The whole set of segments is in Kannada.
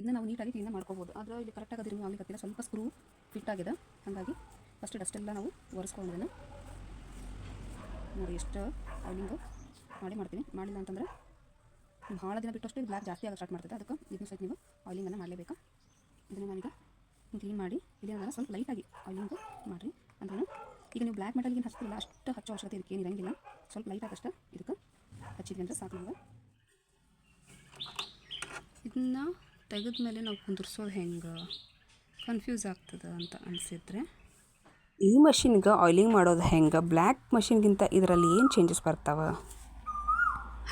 ಇದನ್ನ ನಾವು ನೀಟಾಗಿ ಕ್ಲೀನ್ ಮಾಡ್ಕೋಬೋದು. ಆದರೆ ಇಲ್ಲಿ ಕರೆಕ್ಟಾಗಿ ಅದಿರೋ ಆಗ್ಲಿಕ್ಕೆ ಸ್ವಲ್ಪ ಸ್ಕ್ರೂ ಫಿಟ್ ಆಗಿದೆ. ಹಾಗಾಗಿ ಫಸ್ಟ್ ಡಸ್ಟೆಲ್ಲ ನಾವು ಒರೆಸ್ಕೊಂಡಿದ್ದೇನೆ ನೋಡಿ ಎಷ್ಟು ಆಯಿಲಿಂಗು ಮಾಡಿ ಮಾಡ್ತೀನಿ. ಮಾಡಿಲ್ಲ ಅಂತಂದ್ರೆ ಭಾಳ ದಿನ ಬಿಟ್ಟಷ್ಟು ಬ್ಲ್ಯಾಕ್ ಜಾಸ್ತಿ ಆಗ ಸ್ಟಾರ್ಟ್ ಮಾಡ್ತದೆ. ಅದಕ್ಕೆ ಇದನ್ನು ಸಹಿತ ನೀವು ಆಯಿಲಿಂಗನ್ನು ಮಾಡಲೇಬೇಕು? ಇದನ್ನು ನಾನೀಗ ಕ್ಲೀನ್ ಮಾಡಿ ಇದೇನಾದ್ರೆ ಸ್ವಲ್ಪ ಲೈಟಾಗಿ ಆಯಿಲಿಂಗು ಮಾಡಿರಿ. ಅಂದ್ರೆ ಈಗ ನೀವು ಬ್ಲ್ಯಾಕ್ ಮೆಟಲ್ಗಿನ ಹಚ್ತಿಲ್ಲ ಅಷ್ಟು ಹಚ್ಚೋ ಅವಶ್ಯಕತೆ ಇದಕ್ಕೆ ಏನು ಇರಂಗಿಲ್ಲ ಸ್ವಲ್ಪ ಲೈಟ್ ಅಷ್ಟೇ ಇದಕ್ಕೆ ಹಚ್ಚಿದ್ವಿ ಅಂದರೆ ಸಾಕು ನಮ್ಗೆ. ಇದನ್ನ ತೆಗೆದ ಮೇಲೆ ನಾವು ಕುಂದಿರ್ಸೋದು ಹೆಂಗೆ ಕನ್ಫ್ಯೂಸ್ ಆಗ್ತದೆ ಅಂತ ಅನಿಸಿದ್ರೆ ಈ ಮಷಿನ್ಗೆ ಆಯಿಲಿಂಗ್ ಮಾಡೋದು ಹೆಂಗೆ? ಬ್ಲ್ಯಾಕ್ ಮಷಿನ್ಗಿಂತ ಇದರಲ್ಲಿ ಏನು ಚೇಂಜಸ್ ಬರ್ತಾವೆ?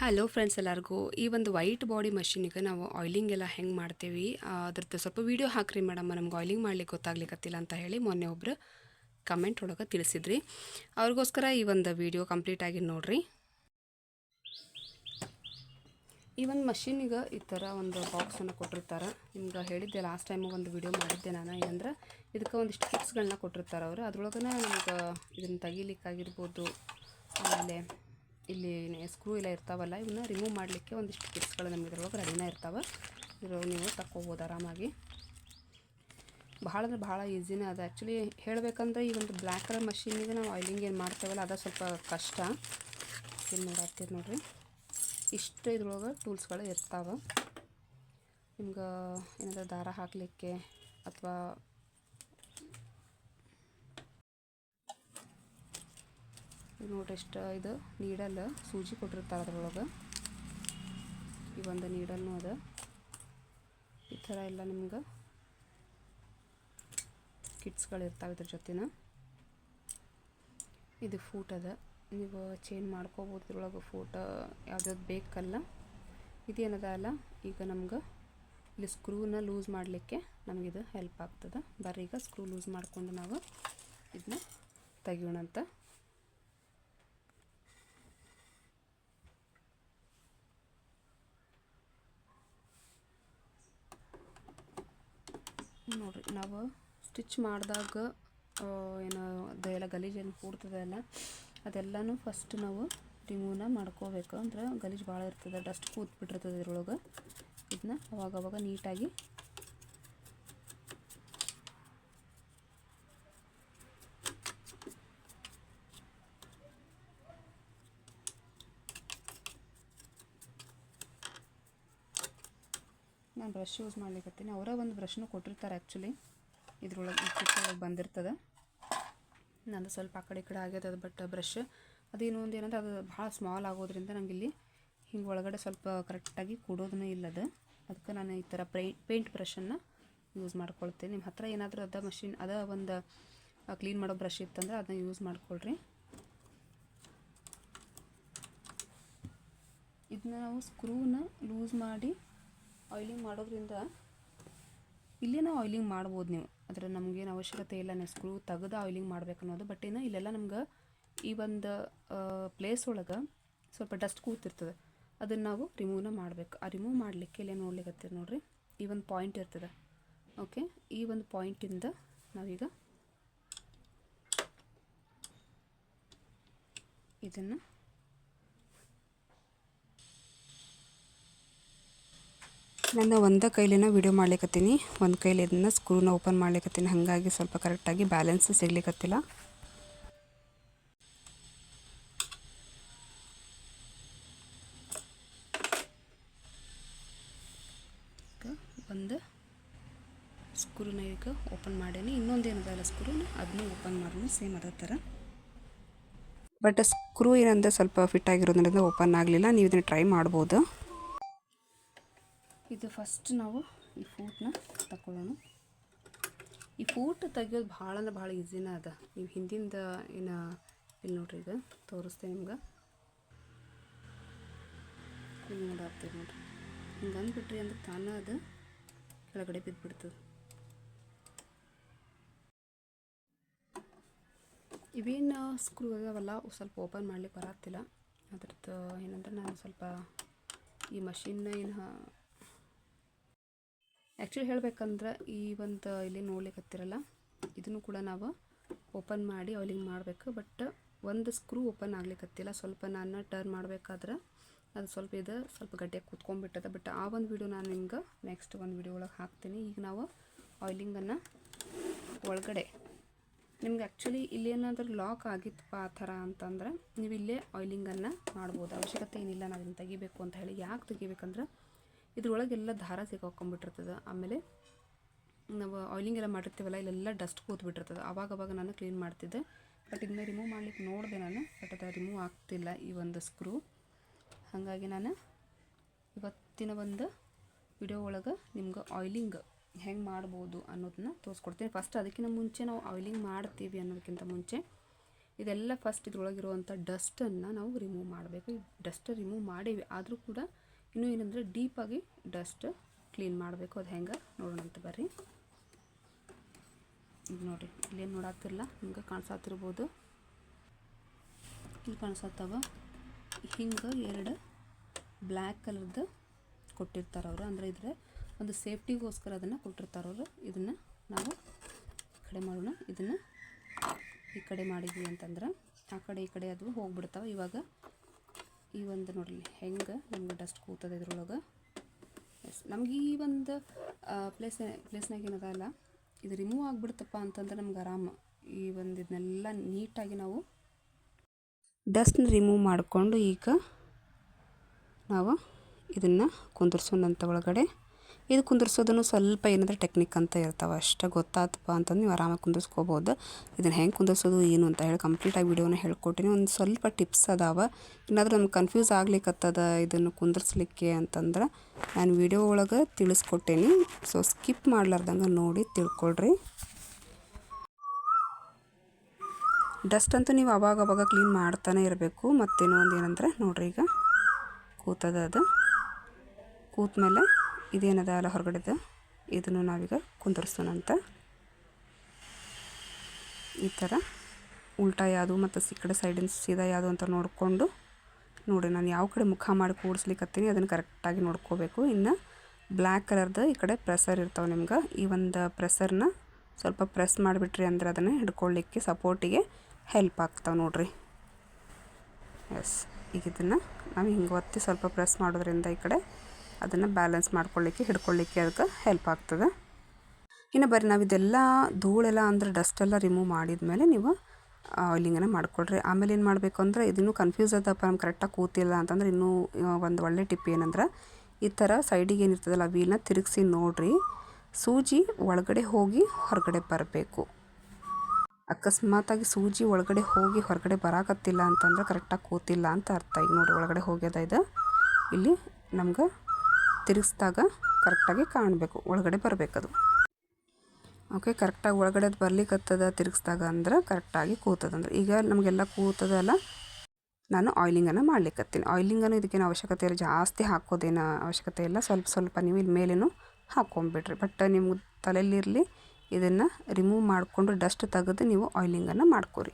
ಹಲೋ ಫ್ರೆಂಡ್ಸ್ ಎಲ್ಲರಿಗೂ ಈ ಒಂದು ವೈಟ್ ಬಾಡಿ ಮಷಿನಿಗೆ ನಾವು ಆಯಿಲಿಂಗ್ ಎಲ್ಲ ಹೆಂಗೆ ಮಾಡ್ತೀವಿ ಅದ್ರದ್ದು ಸ್ವಲ್ಪ ವೀಡಿಯೋ ಹಾಕ್ರಿ ಮೇಡಮ್ ನಮ್ಗೆ ಆಯಿಲಿಂಗ್ ಮಾಡ್ಲಿಕ್ಕೆ ಗೊತ್ತಾಗ್ಲಿಕ್ಕತ್ತಿಲ್ಲ ಅಂತ ಹೇಳಿ ಮೊನ್ನೆ ಒಬ್ಬರು ಕಮೆಂಟ್ ಒಳಗೆ ತಿಳಿಸಿದ್ರಿ. ಅವ್ರಿಗೋಸ್ಕರ ಈ ಒಂದು ವೀಡಿಯೋ ಕಂಪ್ಲೀಟಾಗಿ ನೋಡ್ರಿ. ಈ ಒಂದು ಮಷಿನಿಗೆ ಈ ಥರ ಒಂದು ಬಾಕ್ಸನ್ನು ಕೊಟ್ಟಿರ್ತಾರೆ. ನಿಮ್ಗೆ ಹೇಳಿದ್ದೆ ಲಾಸ್ಟ್ ಟೈಮು ಒಂದು ವಿಡಿಯೋ ಮಾಡಿದ್ದೆ ನಾನು. ಏನಂದ್ರೆ, ಇದಕ್ಕೆ ಒಂದಿಷ್ಟು ಟಿಪ್ಸ್ಗಳನ್ನ ಕೊಟ್ಟಿರ್ತಾರೆ ಅವರು. ಅದ್ರೊಳಗೆ ನಮ್ಗೆ ಇದನ್ನು ತೆಗಿಲಿಕ್ಕಾಗಿರ್ಬೋದು, ಆಮೇಲೆ ಇಲ್ಲಿ ಸ್ಕ್ರೂ ಎಲ್ಲ ಇರ್ತಾವಲ್ಲ ಇವನ್ನ ರಿಮೂವ್ ಮಾಡಲಿಕ್ಕೆ ಒಂದಿಷ್ಟು ಟಿಪ್ಸ್ಗಳು ನಮ್ಗೆ ಇದ್ರೊಳಗೆ ರೆಡಿನ ಇರ್ತಾವೆ. ಇದ್ರೊಳಗೆ ನೀವು ತಕ್ಕೋಬೋದು ಆರಾಮಾಗಿ. ಭಾಳ ಅಂದ್ರೆ ಭಾಳ ಈಸಿನೇ ಅದ. ಆ್ಯಕ್ಚುಲಿ ಹೇಳಬೇಕಂದ್ರೆ ಈ ಒಂದು ಬ್ಲ್ಯಾಕ್ ಕಲರ್ ಮಷೀನಿಗೆ ನಾವು ಆಯಿಲಿಂಗ್ ಏನು ಮಾಡ್ತೇವಲ್ಲ, ಅದು ಸ್ವಲ್ಪ ಕಷ್ಟ. ಏನು ನೋಡಾಕ್ತೀರಿ ನೋಡ್ರಿ. ಇಷ್ಟು ಇದ್ರೊಳಗೆ ಟೂಲ್ಸ್ಗಳು ಇರ್ತಾವೆ. ನಿಮ್ಗೆ ಏನಾದರೂ ದಾರ ಹಾಕಲಿಕ್ಕೆ ಅಥವಾ ನೋಡಿರಿ ಇಷ್ಟು ಇದು ನೀಡಲ್ ಸೂಜಿ ಕೊಟ್ಟಿರ್ತಾರೆ ಅದ್ರೊಳಗೆ. ಈ ಒಂದು ನೀಡಲ್ನು ಅದ. ಈ ಥರ ಎಲ್ಲ ನಿಮ್ಗೆ ಕಿಟ್ಸ್ಗಳು ಇರ್ತಾವೆ ಇದ್ರ ಜೊತೆನ. ಇದು ಫೂಟ್ ಅದ. ನೀವು ಚೇಂಜ್ ಮಾಡ್ಕೋಬೋದು, ಇದ್ರೊಳಗೆ ಫೋಟೋ ಯಾವ್ದಾವ್ದು ಬೇಕಲ್ಲ ಇದೇನದ ಅಲ್ಲ ಈಗ ನಮ್ಗೆ ಇಲ್ಲಿ ಸ್ಕ್ರೂನ ಲೂಸ್ ಮಾಡಲಿಕ್ಕೆ ನಮಗಿದು ಹೆಲ್ಪ್ ಆಗ್ತದೆ. ಬರ್ರಿ, ಈಗ ಸ್ಕ್ರೂ ಲೂಸ್ ಮಾಡಿಕೊಂಡು ನಾವು ಇದನ್ನ ತೆಗಿಯೋಣಂತ ನೋಡ್ರಿ, ನಾವು ಸ್ಟಿಚ್ ಮಾಡಿದಾಗ ಏನು ಅದೆಲ್ಲ ಗಲೀಜೇನು ಏನು ಕೂಡ್ತದಲ್ಲ ಅದೆಲ್ಲನೂ ಫಸ್ಟ್ ನಾವು ರಿಮೂವ್ನ ಮಾಡ್ಕೋಬೇಕು. ಅಂದ್ರೆ ಗಲೀಜು ಭಾಳ ಇರ್ತದೆ ಡಸ್ಟ್ ಕೂತ್ಬಿಟ್ಟಿರ್ತದೆ ಇದ್ರೊಳಗೆ. ಇದನ್ನ ಅವಾಗವಾಗ ಅವಾಗ ನೀಟಾಗಿ ನಾನು ಬ್ರಷ್ ಯೂಸ್ ಮಾಡ್ಲಿಕ್ಕತ್ತೀನಿ ಅವರ ಒಂದು ಬ್ರಷ್ನು ಕೊಟ್ಟಿರ್ತಾರೆ ಆ್ಯಕ್ಚುಲಿ ಇದ್ರೊಳಗೆ ಬಂದಿರ್ತದೆ. ನಂದು ಸ್ವಲ್ಪ ಆ ಕಡೆ ಈ ಕಡೆ ಆಗ್ಯದ ಬಟ್ ಬ್ರಷ್ ಅದು ಒಂದು ಏನಂದ್ರೆ ಅದು ಭಾಳ ಸ್ಮಾಲ್ ಆಗೋದ್ರಿಂದ ನಂಗೆ ಇಲ್ಲಿ ಹಿಂಗೆ ಒಳಗಡೆ ಸ್ವಲ್ಪ ಕರೆಕ್ಟಾಗಿ ಕೂಡೋದನ್ನ ಇಲ್ಲದ ಅದಕ್ಕೆ ನಾನು ಈ ಥರ ಪ್ರೈ ಪೇಂಟ್ ಬ್ರಷನ್ನು ಯೂಸ್ ಮಾಡ್ಕೊಳ್ತೀನಿ. ನಿಮ್ಮ ಹತ್ರ ಏನಾದರೂ ಅದ ಮಷಿನ್ ಅದ ಒಂದು ಕ್ಲೀನ್ ಮಾಡೋ ಬ್ರಷ್ ಇತ್ತಂದ್ರೆ ಅದನ್ನ ಯೂಸ್ ಮಾಡ್ಕೊಳ್ರಿ. ಇದನ್ನ ನಾವು ಸ್ಕ್ರೂನ ಲೂಸ್ ಮಾಡಿ ಆಯಿಲಿಂಗ್ ಮಾಡೋದ್ರಿಂದ ಇಲ್ಲಿ ನಾವು ಆಯಿಲಿಂಗ್ ಮಾಡ್ಬೋದು ನೀವು. ಅದರ ನಮಗೇನು ಅವಶ್ಯಕತೆ ಇಲ್ಲ, ನಾವು ಸ್ಕ್ರೂ ತೆಗೆದು ಆಯಿಲಿಂಗ್ ಮಾಡ್ಬೇಕು ಅನ್ನೋದು. ಬಟ್ ಏನು ಇಲ್ಲೆಲ್ಲ ನಮ್ಗೆ ಈ ಒಂದು ಪ್ಲೇಸ್ ಒಳಗೆ ಸ್ವಲ್ಪ ಡಸ್ಟ್ ಕೂತಿರ್ತದೆ. ಅದನ್ನು ನಾವು ರಿಮೂವ್ನ ಮಾಡಬೇಕು. ಆ ರಿಮೂವ್ ಮಾಡಲಿಕ್ಕೆ ಇಲ್ಲೇ ನೋಡ್ಲಿಕ್ಕೆ ನೋಡಿರಿ? ಈ ಒಂದು ಪಾಯಿಂಟ್ ಇರ್ತದೆ. ಓಕೆ ಈ ಒಂದು ಪಾಯಿಂಟಿಂದ ನಾವೀಗ ಇದನ್ನು ನನ್ನ ಒಂದು ಕೈಲಿನ ವಿಡಿಯೋ ಮಾಡ್ಲಿಕ್ಕತ್ತೀನಿ ಒಂದು ಕೈಲಿ ಇದನ್ನ ಸ್ಕ್ರೂನ ಓಪನ್ ಮಾಡ್ಲಿಕ್ಕತ್ತೀನಿ ಹಾಗಾಗಿ ಸ್ವಲ್ಪ ಕರೆಕ್ಟಾಗಿ ಬ್ಯಾಲೆನ್ಸ್ ಸಿಗ್ಲಿಕ್ಕತ್ತಿಲ್ಲ ಒಂದು ಸ್ಕ್ರೂನ ಈಗ ಓಪನ್ ಮಾಡೇನಿ. ಇನ್ನೊಂದು ಏನದಲ್ಲ ಸ್ಕ್ರೂನ ಅದನ್ನು ಓಪನ್ ಮಾಡೀನಿ. ಸೇಮ್ ಅದೇ ಥರ ಬಟ್ ಸ್ಕ್ರೂ ಏನಂದ್ರೆ ಸ್ವಲ್ಪ ಫಿಟ್ ಆಗಿರೋದ್ರಿಂದ ಓಪನ್ ಆಗಲಿಲ್ಲ. ನೀವು ಇದನ್ನು ಟ್ರೈ ಮಾಡ್ಬೋದು. ಇದು ಫಸ್ಟ್ ನಾವು ಈ ಫೂಟ್ನ ತಗೊಳ್ಳೋಣ ಈ ಫೂಟ್ ತೆಗಿಯೋದು ಭಾಳ ಅಂದ್ರೆ ಭಾಳ ಈಸಿನ ಅದ. ನೀವು ಹಿಂದಿಂದ ಏನು ಇಲ್ಲಿ ನೋಡ್ರಿ ಈಗ ತೋರಿಸ್ತೇನೆ ನಿಮ್ಗೆ. ಇಲ್ಲಿ ನೋಡಾಕ್ತೀವಿ ನೋಡ್ರಿ. ಹಿಂಗೆ ಅಂದ್ಬಿಟ್ರಿ ಅಂದ್ರೆ ತಾನೇ ಅದು ಕೆಳಗಡೆ ಬಿದ್ದುಬಿಡ್ತದೆ ಇವೇನು ಸ್ಕ್ರೂ ಅದಾವಲ್ಲ ಸ್ವಲ್ಪ ಓಪನ್ ಮಾಡ್ಲಿಕ್ಕೆ ಬರತ್ತಿಲ್ಲ. ಅದ್ರದ್ದು ಏನಂದ್ರೆ ನಾನು ಸ್ವಲ್ಪ ಈ ಮಷಿನ್ನ ಏನು ಆ್ಯಕ್ಚುಲಿ ಹೇಳಬೇಕಂದ್ರೆ ಈ ಒಂದು ಇಲ್ಲಿ ನೋಡ್ಲಿಕ್ಕತ್ತಿರಲ್ಲ ಇದನ್ನು ಕೂಡ ನಾವು ಓಪನ್ ಮಾಡಿ ಆಯಿಲಿಂಗ್ ಮಾಡಬೇಕು. ಬಟ್ ಒಂದು ಸ್ಕ್ರೂ ಓಪನ್ ಆಗ್ಲಿಕ್ಕತ್ತಿಲ್ಲ ಸ್ವಲ್ಪ ನಾನು ಟರ್ನ್ ಮಾಡಬೇಕಾದ್ರೆ ಅದು ಸ್ವಲ್ಪ ಇದು ಸ್ವಲ್ಪ ಗಟ್ಟಿಯಾಗಿ ಕೂತ್ಕೊಂಡ್ಬಿಟ್ಟದ. ಬಟ್ ಆ ಒಂದು ವಿಡಿಯೋ ನಾನು ನಿಮ್ಗೆ ನೆಕ್ಸ್ಟ್ ಒಂದು ವಿಡಿಯೋ ಒಳಗೆ ಹಾಕ್ತೀನಿ. ಈಗ ನಾವು ಆಯಿಲಿಂಗನ್ನು ಒಳಗಡೆ. ನಿಮ್ಗೆ ಆ್ಯಕ್ಚುಲಿ ಇಲ್ಲಿ ಏನಾದರೂ ಲಾಕ್ ಆಗಿತ್ತಪ್ಪ ಆ ಥರ ಅಂತಂದ್ರೆ ನೀವು ಇಲ್ಲೇ ಆಯಿಲಿಂಗನ್ನು ಮಾಡ್ಬೋದು. ಅವಶ್ಯಕತೆ ಏನಿಲ್ಲ ನಾವು ಇನ್ನು ತೆಗಿಬೇಕು ಅಂತ ಹೇಳಿ. ಯಾಕೆ ತೆಗಿಬೇಕಂದ್ರೆ ಇದ್ರೊಳಗೆಲ್ಲ ದಾರ ಸಿಕ್ಕಾಕೊಂಡ್ಬಿಟ್ಟಿರ್ತದೆ ಆಮೇಲೆ ನಾವು ಆಯಿಲಿಂಗ್ ಎಲ್ಲ ಮಾಡಿರ್ತೀವಲ್ಲ, ಇಲ್ಲೆಲ್ಲ ಡಸ್ಟ್ ಕೂತ್ಬಿಟ್ಟಿರ್ತದೆ. ಅವಾಗ ಅವಾಗ ನಾನು ಕ್ಲೀನ್ ಮಾಡ್ತಿದ್ದೆ. ಬಟ್ ಇದನ್ನ ರಿಮೂವ್ ಮಾಡ್ಲಿಕ್ಕೆ ನೋಡಿದೆ ನಾನು ಬಟ್ ಅದು ರಿಮೂವ್ ಆಗ್ತಿಲ್ಲ ಈ ಒಂದು ಸ್ಕ್ರೂ ಹಾಗಾಗಿ ನಾನು ಇವತ್ತಿನ ಒಂದು ವಿಡಿಯೋ ಒಳಗೆ ನಿಮ್ಗೆ ಆಯಿಲಿಂಗ್ ಹೆಂಗೆ ಮಾಡ್ಬೋದು ಅನ್ನೋದನ್ನ ತೋರಿಸ್ಕೊಡ್ತೀನಿ. ಫಸ್ಟ್ ಅದಕ್ಕಿಂತ ಮುಂಚೆ ನಾವು ಆಯಿಲಿಂಗ್ ಮಾಡ್ತೀವಿ ಅನ್ನೋದಕ್ಕಿಂತ ಮುಂಚೆ ಇದೆಲ್ಲ ಫಸ್ಟ್ ಇದ್ರೊಳಗಿರುವಂಥ ಡಸ್ಟನ್ನು ನಾವು ರಿಮೂವ್ ಮಾಡಬೇಕು. ಈ ಡಸ್ಟ್ ರಿಮೂವ್ ಮಾಡೀವಿ. ಆದರೂ ಕೂಡ ಇನ್ನೂ ಏನಂದರೆ ಡೀಪಾಗಿ ಡಸ್ಟ್ ಕ್ಲೀನ್ ಮಾಡಬೇಕು. ಅದು ಹೆಂಗೆ? ನೋಡೋಣ ಅಂತ ಬರ್ರಿ. ಈಗ ನೋಡಿರಿ, ಇಲ್ಲೇನು ನೋಡಾತಿರಲ್ಲ ನಿಮ್ಗೆ ಕಾಣಿಸತ್ತಿರ್ಬೋದು ಇಲ್ಲಿ ಕಾಣಿಸತ್ತವ ಹಿಂಗೆ ಎರಡು ಬ್ಲ್ಯಾಕ್ ಕಲರ್ದು ಕೊಟ್ಟಿರ್ತಾರೆ ಅವರು ಅಂದರೆ ಇದ್ರೆ ಒಂದು ಸೇಫ್ಟಿಗೋಸ್ಕರ ಅದನ್ನು ಕೊಟ್ಟಿರ್ತಾರೆ ಅವರು ಇದನ್ನು ನಾವು ಕಡೆ ಮಾಡೋಣ. ಇದನ್ನು ಈ ಕಡೆ ಮಾಡಿದ್ವಿ ಅಂತಂದ್ರೆ ಆ ಕಡೆ ಈ ಕಡೆ ಅದು ಹೋಗ್ಬಿಡ್ತಾವೆ. ಇವಾಗ ಈ ಒಂದು ನೋಡಿರಿ, ಹೆಂಗೆ ನಮ್ಗೆ ಡಸ್ಟ್ ಕೂತದೆ ಇದ್ರೊಳಗೆ? ಎಸ್ ನಮ್ಗೆ ಈ ಒಂದು ಪ್ಲೇಸ್ ಪ್ಲೇಸ್ನಾಗ ಏನದ ಅಲ್ಲ, ಇದು ರಿಮೂವ್ ಆಗಿಬಿಡ್ತಪ್ಪ ಅಂತಂದ್ರೆ ನಮ್ಗೆ ಆರಾಮ. ಈ ಒಂದು ಇದನ್ನೆಲ್ಲ ನೀಟಾಗಿ ನಾವು ಡಸ್ಟ್ನ ರಿಮೂವ್ ಮಾಡಿಕೊಂಡು ಈಗ ನಾವು ಇದನ್ನು ಕುಂದರ್ಸೋಣಂತ ಒಳಗಡೆ ಇದು ಕುಂದಿರ್ಸೋದನ್ನು ಸ್ವಲ್ಪ ಏನಾದರೂ ಟೆಕ್ನಿಕ್ ಅಂತ ಇರ್ತಾವೆ ಅಷ್ಟೇ ಗೊತ್ತಾತಪ್ಪ ಅಂತಂದು ನೀವು ಆರಾಮಾಗಿ ಕುಂದಿರ್ಸ್ಕೋಬೋದು. ಇದನ್ನು ಹೆಂಗೆ ಕುಂದಿರ್ಸೋದು, ಏನು ಅಂತ ಹೇಳಿ ಕಂಪ್ಲೀಟಾಗಿ ವಿಡಿಯೋನ ಹೇಳ್ಕೊಟ್ಟಿನಿ. ಒಂದು ಸ್ವಲ್ಪ ಟಿಪ್ಸ್ ಅದಾವೆ. ಏನಾದರೂ ನಮ್ಗೆ ಕನ್ಫ್ಯೂಸ್ ಆಗ್ಲಿಕ್ಕತ್ತದ ಇದನ್ನು ಕುಂದಿರ್ಸ್ಲಿಕ್ಕೆ ಅಂತಂದ್ರೆ ನಾನು ವಿಡಿಯೋ ಒಳಗೆ ತಿಳಿಸ್ಕೊಟ್ಟೇನಿ. ಸೊ ಸ್ಕಿಪ್ ಮಾಡ್ಲಾರ್ದಂಗೆ ನೋಡಿ ತಿಳ್ಕೊಳ್ರಿ. ಡಸ್ಟ್ ಅಂತೂ ನೀವು ಅವಾಗ ಅವಾಗ ಕ್ಲೀನ್ ಮಾಡ್ತಾನೆ ಇರಬೇಕು. ಮತ್ತೇನೋ ಒಂದು ಏನಂದರೆ ನೋಡ್ರಿ ಈಗ, ಕೂತದ ಅದು. ಕೂತ ಮೇಲೆ ಇದೇನದ ಅಲ್ಲ ಹೊರಗಡೆದು? ಇದನ್ನು ನಾವೀಗ ಕುಂದರ್ಸೋಣಂತ ಈ ಥರ ಉಲ್ಟಾ ಯಾವುದು ಮತ್ತು ಈ ಕಡೆ ಸೈಡಿನ ಸೀದಾ ಯಾವುದು ಅಂತ ನೋಡಿಕೊಂಡು ನೋಡಿ, ನಾನು ಯಾವ ಕಡೆ ಮುಖ ಮಾಡಿ ಕೂಡಿಸ್ಲಿಕ್ಕತ್ತೀನಿ ಅದನ್ನು ಕರೆಕ್ಟಾಗಿ ನೋಡ್ಕೋಬೇಕು. ಇನ್ನು ಬ್ಲ್ಯಾಕ್ ಕಲರ್ದು ಈ ಕಡೆ ಪ್ರೆಸರ್ ಇರ್ತಾವೆ ನಿಮ್ಗೆ. ಈ ಒಂದು ಪ್ರೆಸರ್ನ ಸ್ವಲ್ಪ ಪ್ರೆಸ್ ಮಾಡಿಬಿಟ್ರಿ ಅಂದ್ರೆ ಅದನ್ನು ಹಿಡ್ಕೊಳ್ಳಿಕ್ಕೆ ಸಪೋರ್ಟಿಗೆ ಹೆಲ್ಪ್ ಆಗ್ತಾವೆ ನೋಡ್ರಿ. ಎಸ್ ಈಗ ಇದನ್ನು ನಾವು ಹಿಂಗೆ ಒತ್ತಿ ಸ್ವಲ್ಪ ಪ್ರೆಸ್ ಮಾಡೋದ್ರಿಂದ ಈ ಕಡೆ ಅದನ್ನು ಬ್ಯಾಲೆನ್ಸ್ ಮಾಡ್ಕೊಳ್ಳಿಕ್ಕೆ, ಹಿಡ್ಕೊಳ್ಳಿಕ್ಕೆ ಅದಕ್ಕೆ ಹೆಲ್ಪ್ ಆಗ್ತದೆ. ಇನ್ನು ಬರ್ರಿ, ನಾವು ಇದೆಲ್ಲ ಧೂಳೆಲ್ಲ ಅಂದ್ರೆ ಡಸ್ಟೆಲ್ಲ ರಿಮೂವ್ ಮಾಡಿದ ಮೇಲೆ ನೀವು ಆಯಿಲಿಂಗನ್ನು ಮಾಡ್ಕೊಳ್ರಿ. ಆಮೇಲೆ ಏನು ಮಾಡಬೇಕು ಅಂದರೆ ಇದನ್ನು ಕನ್ಫ್ಯೂಸ್ ಅದಪ್ಪ ನಮ್ಗೆ ಕರೆಕ್ಟಾಗಿ ಕೂತಿಲ್ಲ ಅಂತಂದ್ರೆ ಇನ್ನೂ ಒಂದು ಒಳ್ಳೆ ಟಿಪ್ ಏನಂದ್ರೆ ಈ ಥರ ಸೈಡಿಗೆ ಏನಿರ್ತದಲ್ಲ ವೀಲ್ನ ತಿರುಗಿಸಿ ನೋಡಿರಿ. ಸೂಜಿ ಒಳಗಡೆ ಹೋಗಿ ಹೊರಗಡೆ ಬರಬೇಕು. ಅಕಸ್ಮಾತಾಗಿ ಸೂಜಿ ಒಳಗಡೆ ಹೋಗಿ ಹೊರಗಡೆ ಬರಾಕತ್ತಿಲ್ಲ ಅಂತಂದ್ರೆ ಕರೆಕ್ಟಾಗಿ ಕೂತಿಲ್ಲ ಅಂತ ಅರ್ಥ. ಈಗ ನೋಡಿ ಒಳಗಡೆ ಹೋಗ್ಯದ ಇದು. ಇಲ್ಲಿ ನಮ್ಗೆ ತಿರುಗಿಸ್ದಾಗ ಕರೆಕ್ಟಾಗಿ ಕಾಣಬೇಕು, ಒಳಗಡೆ ಬರಬೇಕದು. ಓಕೆ ಕರೆಕ್ಟಾಗಿ ಒಳಗಡೆ ಬರ್ಲಿಕ್ಕತ್ತದ ತಿರುಗಿಸ್ದಾಗ ಅಂದ್ರೆ ಕರೆಕ್ಟಾಗಿ ಕೂತದಂದ್ರೆ ಈಗ ನಮಗೆಲ್ಲ ಕೂತದಲ್ಲ ನಾನು ಆಯಿಲಿಂಗನ್ನು ಮಾಡ್ಲಿಕ್ಕತ್ತೀನಿ ಆಯಿಲಿಂಗನ್ನು ಇದಕ್ಕೇನು ಅವಶ್ಯಕತೆ ಇಲ್ಲ, ಜಾಸ್ತಿ ಹಾಕೋದೇನು ಅವಶ್ಯಕತೆ ಇಲ್ಲ. ಸ್ವಲ್ಪ ಸ್ವಲ್ಪ ನೀವು ಇಲ್ಲಿ ಮೇಲೇನು ಹಾಕ್ಕೊಂಬಿಡ್ರಿ ಬಟ್ ನಿಮ್ಮ ತಲೆಯಲ್ಲಿರಲಿ, ಇದನ್ನು ರಿಮೂವ್ ಮಾಡಿಕೊಂಡು ಡಸ್ಟ್ ತೆಗೆದು ನೀವು ಆಯಿಲಿಂಗನ್ನು ಮಾಡ್ಕೊರಿ.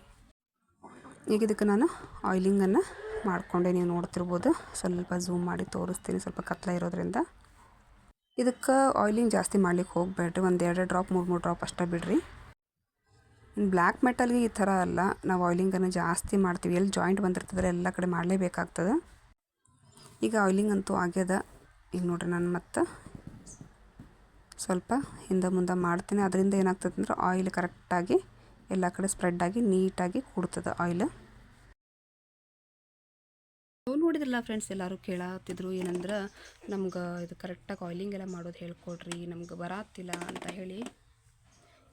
ಈಗ ಇದಕ್ಕೆ ನಾನು ಆಯಿಲಿಂಗನ್ನು ಮಾಡಿಕೊಂಡೆ, ನೀವು ನೋಡ್ತಿರ್ಬೋದು. ಸ್ವಲ್ಪ ಝೂಮ್ ಮಾಡಿ ತೋರಿಸ್ತೀನಿ, ಸ್ವಲ್ಪ ಕತ್ಲ ಇರೋದ್ರಿಂದ. ಇದಕ್ಕೆ ಆಯಿಲಿಂಗ್ ಜಾಸ್ತಿ ಮಾಡ್ಲಿಕ್ಕೆ ಹೋಗಬೇಡ್ರಿ. ಒಂದು ಎರಡು ಡ್ರಾಪ್ ಮೂರು ಮೂರು ಡ್ರಾಪ್ ಅಷ್ಟೇ ಬಿಡ್ರಿ. ಇನ್ನು ಬ್ಲ್ಯಾಕ್ ಮೆಟಲ್ಗೆ ಈ ಥರ ಅಲ್ಲ. ನಾವು ಆಯಿಲಿಂಗನ್ನು ಜಾಸ್ತಿ ಮಾಡ್ತೀವಿ. ಎಲ್ಲಿ ಜಾಯಿಂಟ್ ಬಂದಿರ್ತದ್ರೆ ಎಲ್ಲ ಕಡೆ ಮಾಡಲೇಬೇಕಾಗ್ತದೆ. ಈಗ ಆಯಿಲಿಂಗ್ ಅಂತೂ ಆಗ್ಯದ. ಈಗ ನೋಡ್ರಿ ನಾನು ಮತ್ತೆ ಸ್ವಲ್ಪ ಹಿಂದೆ ಮುಂದೆ ಮಾಡ್ತೀನಿ. ಅದರಿಂದ ಏನಾಗ್ತದೆ ಅಂದ್ರೆ ಆಯಿಲ್ ಕರೆಕ್ಟಾಗಿ ಎಲ್ಲ ಕಡೆ ಸ್ಪ್ರೆಡ್ ಆಗಿ ನೀಟಾಗಿ ಕೂಡ್ತದೆ ಆಯಿಲ್ ನೋಡಿದ್ರಲ್ಲ ಫ್ರೆಂಡ್ಸ್ ಎಲ್ಲರೂ ಕೇಳತ್ತಿದ್ರು ಏನಂದ್ರೆ ನಮ್ಗೆ ಇದು ಕರೆಕ್ಟಾಗಿ ಆಯ್ಲಿಂಗ್ ಎಲ್ಲ ಮಾಡೋದು ಹೇಳ್ಕೊಡ್ರಿ, ನಮ್ಗೆ ಬರಾತಿಲ್ಲ ಅಂತ ಹೇಳಿ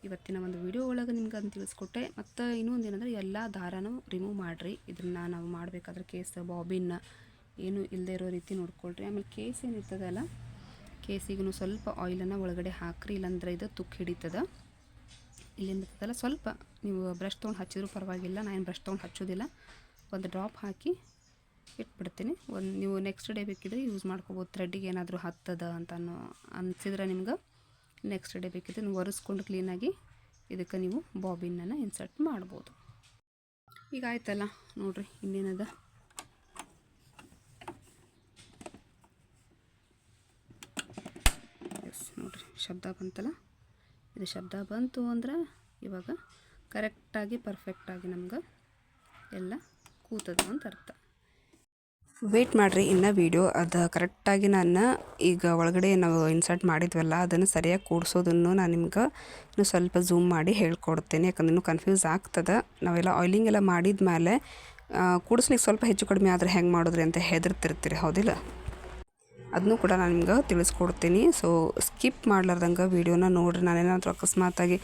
ಇವತ್ತಿನ ಒಂದು ವಿಡಿಯೋ ಒಳಗೆ ನಿಮ್ಗೆ ಅದನ್ನು ತಿಳಿಸ್ಕೊಟ್ಟೆ. ಮತ್ತು ಇನ್ನೊಂದು ಏನಂದ್ರೆ ಎಲ್ಲ ದಾರನೂ ರಿಮೂವ್ ಮಾಡಿರಿ. ಇದನ್ನು ನಾವು ಮಾಡಬೇಕಾದ್ರೆ ಕೇಸ್ ಬಾಬಿನ್ನ ಏನು ಇಲ್ಲದೆ ಇರೋ ರೀತಿ ನೋಡ್ಕೊಳ್ರಿ. ಆಮೇಲೆ ಕೇಸ್ ಏನಿರ್ತದಲ್ಲ ಕೇಸಿಗೂ ಸ್ವಲ್ಪ ಆಯಿಲನ್ನು ಒಳಗಡೆ ಹಾಕ್ರಿ, ಇಲ್ಲಾಂದ್ರೆ ಇದು ತುಕ್ಕು ಹಿಡಿತದ. ಇಲ್ಲಿಂದ ಬರ್ತದಲ್ಲ ಸ್ವಲ್ಪ ನೀವು ಬ್ರಷ್ ತೊಗೊಂಡು ಹಚ್ಚಿದ್ರೂ ಪರವಾಗಿಲ್ಲ, ನಾನು ಬ್ರಷ್ ತೊಗೊಂಡು ಹಚ್ಚೋದಿಲ್ಲ. ಒಂದು ಡ್ರಾಪ್ ಹಾಕಿ ಇಟ್ಬಿಡ್ತೀನಿ. ಒಂದು ನೀವು ನೆಕ್ಸ್ಟ್ ಡೇ ಬೇಕಿದ್ರೆ ಯೂಸ್ ಮಾಡ್ಕೋಬೋದು. ಥ್ರೆಡ್ಡಿಗೆ ಏನಾದರೂ ಹತ್ತದ ಅಂತ ಅನ್ನೋ, ಅನ್ಸಿದ್ರೆ ನಿಮ್ಗೆ ನೆಕ್ಸ್ಟ್ ಡೇ ಬೇಕಿದ್ರೆ ನೀವು ಒರೆಸ್ಕೊಂಡು ಕ್ಲೀನಾಗಿ ಇದಕ್ಕೆ ನೀವು ಬಾಬಿನನ್ನು ಇನ್ಸರ್ಟ್ ಮಾಡ್ಬೋದು. ಈಗ ಆಯ್ತಲ್ಲ, ನೋಡ್ರಿ ಇನ್ನೇನದ? ಎಸ್ ನೋಡ್ರಿ, ಶಬ್ದ ಬಂತಲ್ಲ? ಇದು ಶಬ್ದ ಬಂತು ಅಂದ್ರೆ ಇವಾಗ ಕರೆಕ್ಟಾಗಿ ಪರ್ಫೆಕ್ಟಾಗಿ ನಮ್ಗೆ ಎಲ್ಲ ಕೂತದ ಅಂತ ಅರ್ಥ. ವೇಟ್ ಮಾಡಿರಿ, ಇನ್ನು ವೀಡಿಯೋ ಅದು ಕರೆಕ್ಟಾಗಿ ನಾನು ಈಗ ಒಳಗಡೆ ನಾವು ಇನ್ಸರ್ಟ್ ಮಾಡಿದ್ವಲ್ಲ, ಅದನ್ನು ಸರಿಯಾಗಿ ಕೂಡಿಸೋದನ್ನು ನಾನು ನಿಮ್ಗೆ ಇನ್ನು ಸ್ವಲ್ಪ ಝೂಮ್ ಮಾಡಿ ಹೇಳ್ಕೊಡ್ತೇನೆ. ಯಾಕಂದ್ರೆ ಇನ್ನೂ ಕನ್ಫ್ಯೂಸ್ ಆಗ್ತದೆ. ನಾವೆಲ್ಲ ಆಯಿಲಿಂಗ್ ಎಲ್ಲ ಮಾಡಿದ ಮೇಲೆ ಕೂಡಿಸ್ಲಿಕ್ಕೆ ಸ್ವಲ್ಪ ಹೆಚ್ಚು ಕಡಿಮೆ ಆದರೆ ಹೆಂಗೆ ಮಾಡಿದ್ರಿ ಅಂತ ಹೆದರ್ತಿರ್ತೀರಿ, ಹೌದಿಲ್ಲ? ಅದನ್ನು ಕೂಡ ನಾನು ನಿಮ್ಗೆ ತಿಳಿಸ್ಕೊಡ್ತೀನಿ. ಸೊ ಸ್ಕಿಪ್ ಮಾಡ್ಲಾರ್ದಂಗೆ ವೀಡಿಯೋನ ನೋಡ್ರಿ. ನಾನೇನಾದರೂ ಅಕಸ್ಮಾತಾಗಿ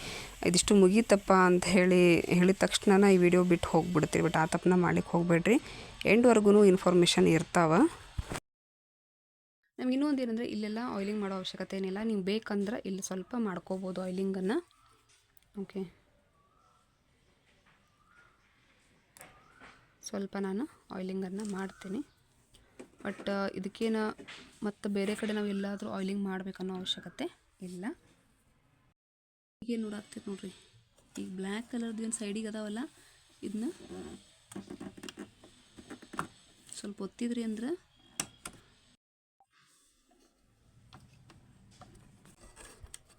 ಇದಿಷ್ಟು ಮುಗೀತಪ್ಪ ಅಂತ ಹೇಳಿ ಹೇಳಿದ ತಕ್ಷಣ ಈ ವಿಡಿಯೋ ಬಿಟ್ಟು ಹೋಗ್ಬಿಡ್ತೀರಿ. ಬಟ್ ಆ ತಪ್ಪನ್ನ ಮಾಡ್ಲಿಕ್ಕೆ ಹೋಗ್ಬೇಡ್ರಿ. ಎಂಡ್ವರೆಗೂ ಇನ್ಫಾರ್ಮೇಷನ್ ಇರ್ತಾವೆ. ನಮ್ಗೆ ಇನ್ನೊಂದು ಏನಂದರೆ ಇಲ್ಲೆಲ್ಲ ಆಯ್ಲಿಂಗ್ ಮಾಡೋ ಅವಶ್ಯಕತೆ ಏನಿಲ್ಲ. ನೀವು ಬೇಕಂದ್ರೆ ಇಲ್ಲಿ ಸ್ವಲ್ಪ ಮಾಡ್ಕೋಬೋದು ಆಯ್ಲಿಂಗನ್ನು. ಓಕೆ. ಸ್ವಲ್ಪ ನಾನು ಆಯ್ಲಿಂಗನ್ನು ಮಾಡ್ತೀನಿ. ಬಟ್, ಇದಕ್ಕೇನು ಮತ್ತು ಬೇರೆ ಕಡೆ ನಾವು ಎಲ್ಲಾದರೂ ಆಯ್ಲಿಂಗ್ ಮಾಡಬೇಕನ್ನೋ ಅವಶ್ಯಕತೆ ಇಲ್ಲ. ಈಗ ನೋಡಾಕ್ತೀರಿ ನೋಡ್ರಿ. ಈಗ ಬ್ಲ್ಯಾಕ್ ಕಲರ್ದು ಏನು ಸೈಡಿಗೆ ಅದಾವಲ್ಲ ಇದನ್ನ ಸ್ವಲ್ಪ ಒತ್ತಿದ್ರಿ ಅಂದ್ರೆ.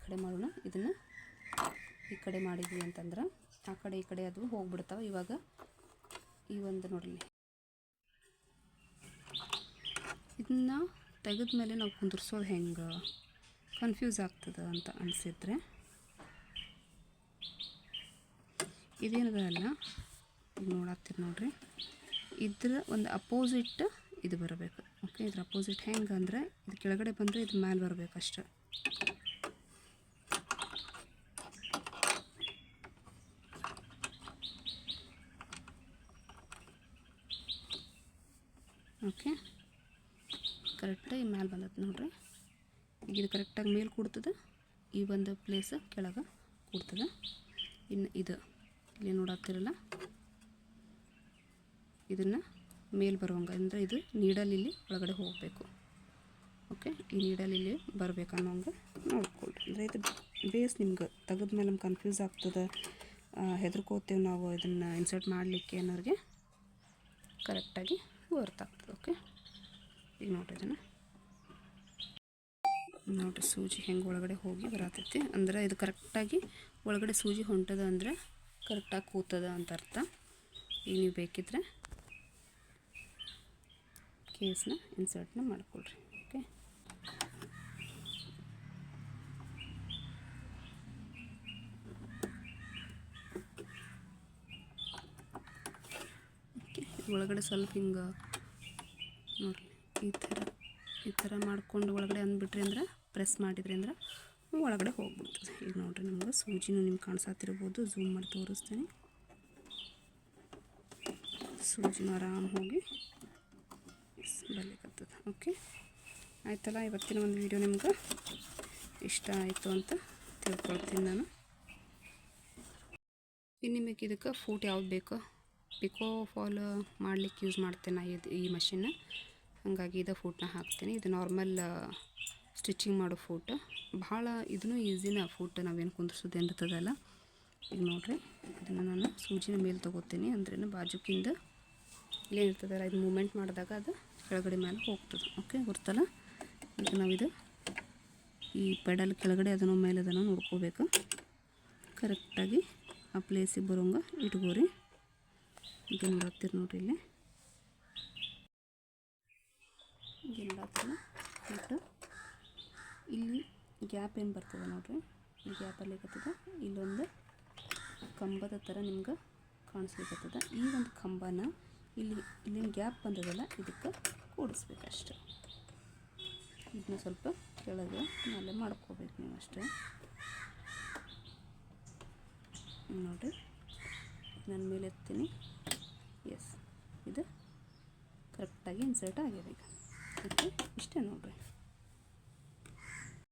ಕಡೆ ಮಾಡೋಣ, ಇದನ್ನು ಈ ಕಡೆ ಮಾಡಿದ್ವಿ ಅಂತಂದ್ರೆ. ಆ ಕಡೆ ಈ ಕಡೆ ಅದು ಹೋಗ್ಬಿಡ್ತಾವೆ ಇವಾಗ. ಈ ಒಂದು ನೋಡಲಿ ಇದನ್ನ ತೆಗೆದ ಮೇಲೆ ನಾವು ಕುಂದಿರ್ಸೋದು ಹೆಂಗೆ? ಕನ್ಫ್ಯೂಸ್ ಆಗ್ತದೆ ಅಂತ ಅನಿಸಿದ್ರೆ. ಇದೇನದ ಅಲ್ಲ? ನೋಡಾಕ್ತೀರಿ ನೋಡ್ರಿ. ಇದ್ರ ಒಂದು ಅಪೋಸಿಟ್ ಇದು ಬರಬೇಕು. ಓಕೆ ಇದ್ರ ಅಪೋಸಿಟ್ ಹೆಂಗೆ ಅಂದರೆ ಇದು ಕೆಳಗಡೆ ಬಂದರೆ ಇದು ಮ್ಯಾಲೆ ಬರಬೇಕು ಅಷ್ಟೆ. ಓಕೆ ಕರೆಕ್ಟಾಗಿ ಮ್ಯಾಲೆ ಬಂದತ್ತೆ ನೋಡ್ರಿ. ಈಗ ಇದು ಕರೆಕ್ಟಾಗಿ ಮೇಲೆ ಕೂಡ್ತದೆ. ಈ ಒಂದು ಪ್ಲೇಸ್ ಕೆಳಗೆ ಕೂಡ್ತದೆ. ಇನ್ನು ಇದು. ಇಲ್ಲಿ ನೋಡಾಕ್ತಿರಲ್ಲ ಇದನ್ನು ಮೇಲೆ ಬರುವಂಗೆ ಅಂದರೆ ಇದು ನೀಡಲಿಲ್ಲಿ ಒಳಗಡೆ ಹೋಗಬೇಕು. ಓಕೆ ಈ ನೀಡಲಿಲ್ಲಿ ಬರಬೇಕು ಅನ್ನೋಂಗೆ ನೋಡ್ಕೊಳ್ರಿ. ಅಂದರೆ ಇದು ಬೇಸ್ ನಿಮ್ಗೆ ತೆಗೆದ ಮೇಲೆ ನಮ್ಗೆ ಕನ್ಫ್ಯೂಸ್ ಆಗ್ತದೆ. ಹೆದರ್ಕೋತೇವೆ ನಾವು ಇದನ್ನು ಇನ್ಸರ್ಟ್ ಮಾಡಲಿಕ್ಕೆ ಅನ್ನೋರಿಗೆ ಕರೆಕ್ಟಾಗಿ ವರ್ತ್ ಆಗ್ತದೆ. ಓಕೆ ಈಗ ನೋಡ್ರಿ ಇದನ್ನು. ನೋಡ್ರಿ, ಸೂಜಿ ಹೆಂಗೆ ಒಳಗಡೆ ಹೋಗಿ ಬರತೈತಿ. ಅಂದ್ರೆ ಇದು ಕರೆಕ್ಟಾಗಿ ಒಳಗಡೆ ಸೂಜಿ ಹೊಂಟದ ಅಂದರೆ ಕರೆಕ್ಟಾಗಿ ಕೂತದ ಅಂತ ಅರ್ಥ. ಈಗ ನೀವು ಬೇಕಿದ್ರೆ ಕೇಸ್ನ ಇನ್ಸರ್ಟ್ನ ಮಾಡ್ಕೊಳ್ರಿ, ಓಕೆ? ಓಕೆ, ಒಳಗಡೆ ಸ್ವಲ್ಪ ಹಿಂಗೆ ನೋಡಿರಿ, ಈ ಥರ ಈ ಥರ ಮಾಡ್ಕೊಂಡು ಒಳಗಡೆ ಅಂದ್ಬಿಟ್ರಿ ಅಂದ್ರೆ, ಪ್ರೆಸ್ ಮಾಡಿದ್ರಿ ಅಂದ್ರೆ ಒಳಗಡೆ ಹೋಗ್ಬಿಡ್ತದೆ. ಈಗ ನೋಡ್ರಿ ನಮ್ಗೆ ಸೂಜಿನೂ ನಿಮ್ಗೆ ಕಾಣಿಸತ್ತಿರ್ಬೋದು ಝೂಮ್ ಮಾಡಿ ತೋರಿಸ್ತೀನಿ. ಸೂಜಿನೂ ಆರಾಮ್ ಹೋಗಿ ಬರ್ಲಿಕ್ಕತ್ತದ ಓಕೆ ಆಯ್ತಲ್ಲ, ಇವತ್ತಿನ ಒಂದು ವಿಡಿಯೋ ನಿಮ್ಗೆ ಇಷ್ಟ ಆಯಿತು ಅಂತ ತಿಳ್ಕೊಳ್ತೀನಿ ನಾನು. ಇನ್ನು ನಿಮಗೆ ಇದಕ್ಕೆ ಫೂಟ್ ಯಾವ್ದು ಬೇಕು? ಪಿಕೋ ಫಾಲ್ ಮಾಡ್ಲಿಕ್ಕೆ ಯೂಸ್ ಮಾಡ್ತೇನೆ ನಾ ಇದು ಈ ಮಷಿನ್ನ ಹಾಗಾಗಿ ಇದು ಫೂಟ್ನ ಹಾಕ್ತೀನಿ. ಇದು ನಾರ್ಮಲ್ ಸ್ಟಿಚಿಂಗ್ ಮಾಡೋ ಫೂಟ್ ಭಾಳ ಇದನ್ನು ಈಸಿನ ಫೂಟ್ ನಾವೇನು ಕುಂದಿಸೋದು ಏನಿರ್ತದಲ್ಲ ಈಗ ನೋಡಿರಿ, ಇದನ್ನು ನಾನು ಸೂಜಿನ ಮೇಲೆ ತೊಗೋತೀನಿ. ಅಂದ್ರೆ ಬಾಜುಕಿಂದ ಇಲ್ಲೇನಿರ್ತದಲ್ಲ, ಇದು ಮೂಮೆಂಟ್ ಮಾಡಿದಾಗ ಅದು ಕೆಳಗಡೆ ಮೇಲೆ ಹೋಗ್ತದೆ. ಓಕೆ ಗೊತ್ತಲ್ಲ? ಈಗ ನಾವಿದು ಈ ಪೆಡಲ್ ಕೆಳಗಡೆ ಅದನ್ನು ಮೇಲೆ ಅದನ್ನು ನೋಡ್ಕೋಬೇಕು. ಕರೆಕ್ಟಾಗಿ ಆ ಪ್ಲೇಸಿಗೆ ಬರೋಂಗ ಇಟ್ಕೋರಿ. ಈಗ ನೋಡತ್ತೀರಿ ನೋಡ್ರಿ ಇಲ್ಲಿ. ಈಗ ಇಟ್ಟು ಇಲ್ಲಿ ಗ್ಯಾಪ್ ಏನು ಬರ್ತದೆ ನೋಡ್ರಿ? ಈ ಗ್ಯಾಪಲ್ಲಿ ಏಕತ್ತದೆ ಇಲ್ಲೊಂದು ಕಂಬದ ಥರ ನಿಮ್ಗೆ ಕಾಣಿಸ್ಲಿಕ್ಕತ್ತದ ಈ ಒಂದು ಕಂಬನ ಇಲ್ಲಿ, ಇಲ್ಲಿನ ಗ್ಯಾಪ್ ಬಂದದಲ್ಲ, ಇದಕ್ಕೆ ಕೂಡಿಸ್ಬೇಕಷ್ಟೆ. ಇದನ್ನ ಸ್ವಲ್ಪ ಕೆಳಗೆ ಮೇಲೆ ಮಾಡ್ಕೋಬೇಕು ನೀವು ಅಷ್ಟೇ. ನೋಡಿರಿ ನನ್ನ ಮೇಲೆ ಎತ್ತೀನಿ. ಎಸ್ ಇದು ಕರೆಕ್ಟಾಗಿ ಇನ್ಸರ್ಟ್ ಆಗಿದೆ ಈಗ. ಇಷ್ಟೇ ನೋಡಿರಿ.